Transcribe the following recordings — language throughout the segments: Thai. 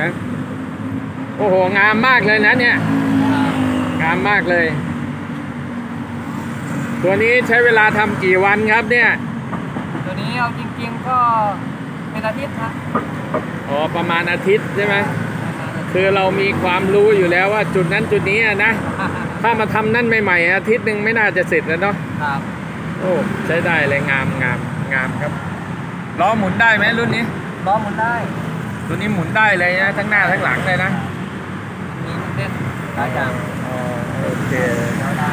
นะโอ้โห งามมากเลยนะเนี่ย งามมากเลย ตัวนี้ใช้เวลาทำกี่วันครับเนี่ย ตัวนี้เอาจริงๆก็เป็นอาทิตย์ครับอ๋อประมาณอาทิตย์ใช่ไหมคือเรามีความรู้อยู่แล้วว่าจุดนั้นจุดนี้อะนะ ถ้ามาทำนั่นใหม่ๆอาทิตย์หนึ่งไม่น่าจะเสร็จแล้วเนาะครับโอ้ใช้ได้เลยงามงามงามครับล้อหมุนได้ไหมรุ่นนี้ล้อหมุนได้ ตัวนี้หมุนได้เลยนะ ทั้งหน้าทั้งหลังเลยนะมีเส้นหลายอย่างอ๋อโอเคแล้วได้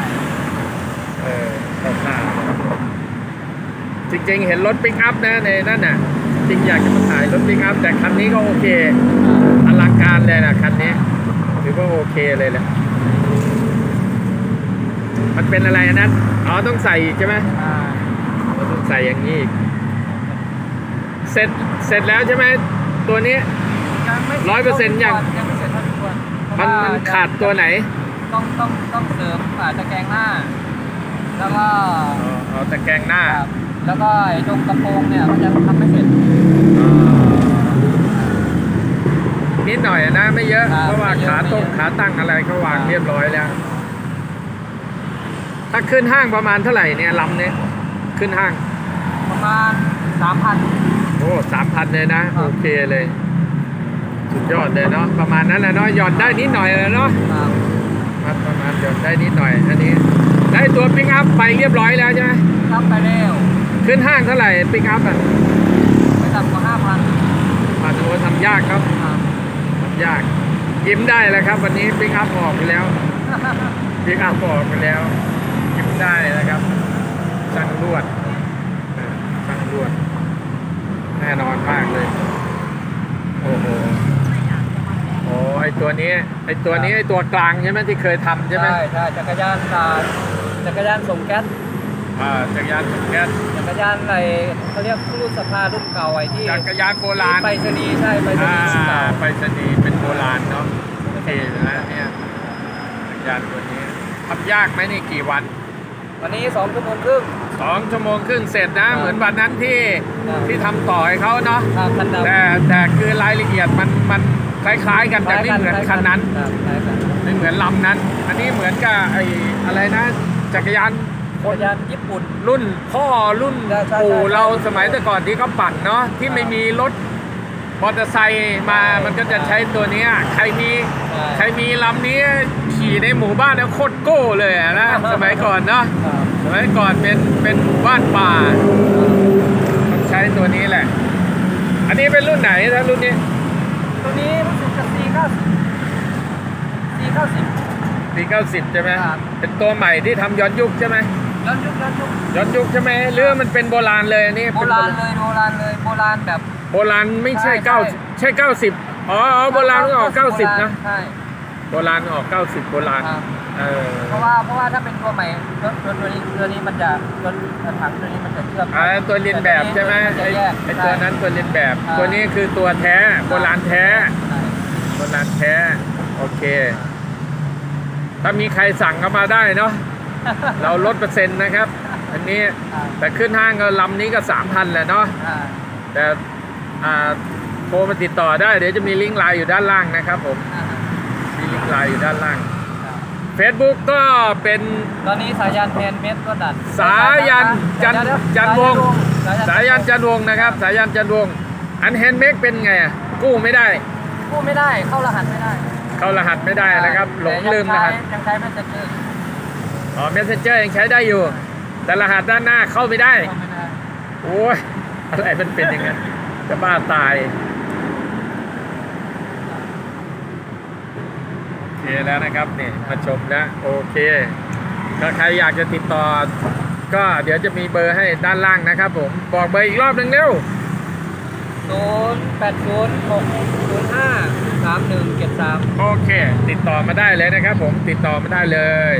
เออเข้าท่าจริงๆ เห็นรถปิกอัพนะในนั่นน่ะ จริงอยากจะมาถ่ายรถปิกอัพ แต่คันนี้ก็โอเคอลังการเลยนะคันนี้ถือว่าโอเคเลยแหละมันเป็นอะไรอันนั้นอ๋อต้องใส่อีกใช่ไหมอ่าอ๋อต้องใส่อย่างนี้อีกเสร็จเสร็จแล้วใช่ไหม ตัวนี้ยังไม่ร้อยเปอร์เซ็นต์ยัง ยังไม่เสร็จเท่าที่ควรเพมัราะนว่ามันขาดตัวไหนต้องต้องต้องเสริมอาตะแกรงหน้า แล้วก็อ๋อเอาตะแกรงหน้าครับแล้วก็ไอ้ตรงกระโปรงเนี่ยมันจะทำไม่เสร็จ นิดหน่อยนะไม่เยอะ ครับเพราะว่าไม่เยอะขาตรงไม่เยอะ ขาตั้งอะไรเขาวางครับเรียบร้อยแล้ว ถ้าขึ้นห้างประมาณเท่าไหร่เนี่ยลำเนี่ยขึ้นห้างประมาณสามพันโอ้สามพันเลยนะ ครับโอเคเลย สุดยอดเลยเนาะประมาณนั้นแหละเนาะหย่อนได้นิดหน่อยเลยเนาะครับครับประมาณหย่อนได้นิดหน่อยอันนี้ ได้ตัวปิกอัพไปเรียบร้อยแล้วใช่ไหมครับไปเร็วขึ้นห้างเท่าไหร่ปิกอัพอะไม่ต่ำกว่าห้าพันผ่านโอ้ทำยากครับครับ ทำยาก ยิ้มได้แล้วครับ วันนี้ปิกอัพออกไปแล้วปิกอัพออกไปแล้วยิ้มได้นะครับช่างลวดอ่าช่างลวด แน่นอนมากเลย โอ้โหโอ้ไอ ตัวนี้ไอตัวนี้ไอตัวกลางใช่ไหมที่เคยทำใช่ไหมใช่ใช่จักรยานตาจักรยานส่งแก๊สอ่าจักรยานส่งแก๊สจักรยานอะไรเขาเรียกรุ่นสภารุ่นเก่าไอ้ที่จักรยานโบราณไปรษณีย์ใช่ไปรษอ่าณีย์รุ่นเก่าไปรษณีย์เป็นโบราณเนาะโอเคนะเนี่ยจักรยานตัวนี้ทำยากไหมนี่กี่วัน วันนี้สองชั่วโมงครึ่งสองชั่วโมงครึ่งเสร็จนะครับเหมือนวันนั้นที่ครับที่ทำต่อให้เขาเนาะครับคันดำแต่แต่คือรายละเอียดมันมัน คล้าย ๆ กันแต่ไม่เหมือนคันนั้นครับคล้ายกันไม่เหมือนลำนั้น อันนี้เหมือนกับไอ้อะไรนะจักรยานจักรยานญี่ปุ่น รุ่นพ่อรุ่นใช่ใช่ปู่ใช่เราสมัยแต่ก่อนที่เขาปั่นเนาะที่ไม่มีรถมอเตอร์ไซค์มามันก็จะใช้ตัวเนี้ยใครมีใครมีลำนี้ขี่ในหมู่บ้านแล้วโคตรโก้เลยอะนะสมัยก่อนเนาะครับสมัยก่อนเป็นเป็นบ้านป่าต้องใช้ตัวนี้แหละ อันนี้เป็นรุ่นไหนถ้ารุ่นนี้ ตัวนี้รู้สึกจะสี่เก้าสิบสี่เก้าสิบปีเก้าสิบใช่ไหมครับ เป็นตัวใหม่ที่ทำย้อนยุคใช่ไหมย้อนยุคย้อนยุคย้อนยุคใช่ไหมหรือมันเป็นโบราณเลยอันนี้โบเป็นราณเลยโบราณเลยโบราณแบบ โบราณไม่ใช่ใช่เก้าใช่ใช่เก้าสิบอ๋ออ๋อโบราณออกเก้าสิบนะ ใช่ โบราณออกเก้าสิบโบราณครับ เออเพราะว่าเพราะว่าถ้าเป็นตัวใหม่รถรถตัวนี้ตัวนี้มันจะรถถังตัวนี้มันจะเชื่อมอ่าตัวเรียนแบบใช่ไหมนจะไอ้แยกไอ้ตัวนั้นตัวเรียนแบบอ่าตัวนี้คือตัวแท้ โบราณแท้ใช่โบราณแท้ โอเค ถ้ามีใครสั่งเข้ามาได้เนาะ เราลดเปอร์เซ็นต์นะครับ อันนี้อ่าแต่ขึ้นห้างก็ลำนี้ก็สามพันแหละเนาะอ่าแต่อ่าโทรมาติดต่อได้ เดี๋ยวจะมีลิงก์ไลน์อยู่ด้านล่างนะครับผมอ่ามี ลิงก์ไลน์อยู่ด้านล่างอ่า Facebook ก็เป็นตอนนี้สายันแทนเม็ดก็ดัดสายันจันเดี๋ยวๆจันวงศ์สายันจันนวงศ์นะครับ สายันจันวงศ์อันแฮนด์เมกเป็นไงอะกู้ไม่ได้ กู้ไม่ได้เข้ารหัสไม่ได้ เข้ารหัสไม่ได้นะครับ หลงลืมรหัสยังใช้ไม่เสร็จเลยอ๋อ Messenger ยังใช้ได้อยู่ แต่รหัสด้านหน้าเข้าไม่ได้เข้าไม่ได้โอ้ยอะไรมันเป็นอย่างนั้นจะบ้าตาย โอเค แล้วนะครับนี่มาชมแล้วโอเคถ้าใครอยากจะติดต่อ ก็เดี๋ยวจะมีเบอร์ให้ด้านล่างนะครับผมบอกเบอร์อีกรอบหนึ่งเร็วศูนย์แปดศูนย์หกศูนย์ห้าสามหนึ่งเจ็ดสามโอเค ติดต่อมาได้เลยนะครับผมติดต่อมาได้เลย